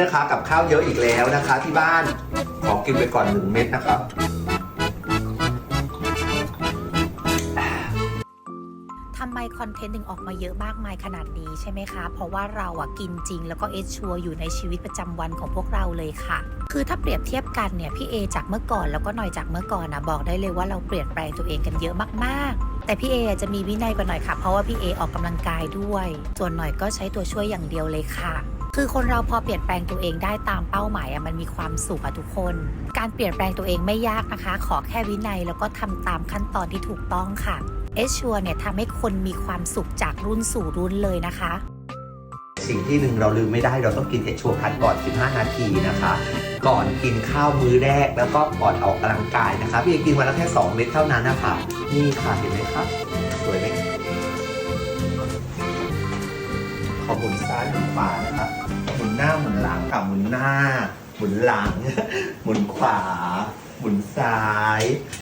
นะคะกับข้าวเยอะอีกแล้วนะคะ ที่บ้านขอกินไปก่อนหนึ่งเม็ดนะครับทำไมคอนเทนต์ถึงออกมาเยอะมากมายขนาดนี้ใช่ไหมคะ เพราะว่าเราอะกินจริง แล้วก็เอชชัวร์อยู่ในชีวิตประจำวันของพวกเราเลยค่ะ คือถ้าเปรียบเทียบกันเนี่ยพี่เอจากเมื่อก่อนแล้วก็หน่อยจากเมื่อก่อนนะบอกได้เลยว่าเราเปลี่ยนแปลงตัวเองกันเยอะมากๆ แต่พี่เอจะมีวินัยกว่าหน่อยค่ะ เพราะว่าพี่เอออกกำลังกายด้วย ส่วนหน่อยก็ใช้ตัวช่วยอย่างเดียวเลยค่ะ คือคนเราพอเปลี่ยนแปลงตัวเองได้ตามเป้าหมายอะมันมีความสุขอะทุกคน การเปลี่ยนแปลงตัวเองไม่ยากนะคะ ขอแค่วินัยแล้วก็ทำตามขั้นตอนที่ถูกต้องค่ะเอชชัวเนี่ยทำให้คนมีความสุขจากรุ่นสู่รุ่นเลยนะคะ สิ่งที่หนึ่งเราลืมไม่ได้เราต้องกินเอชชัวพัดก่อน 15 นาทีนะคะ ก่อนกินข้าวมื้อแรกแล้วก็ก่อนออกกำลังกายนะคะพี่เอกกินวันละแค่ 2 เม็ดเท่านั้นนะคะนี่ค่ะเห็นไหมครับสวยไหม หมุนซ้ายหมุนขวานะครับ หมุนหน้าหมุนหลังค่ะหมุนหน้า หมุนหลัง หมุนขวา หมุนซ้าย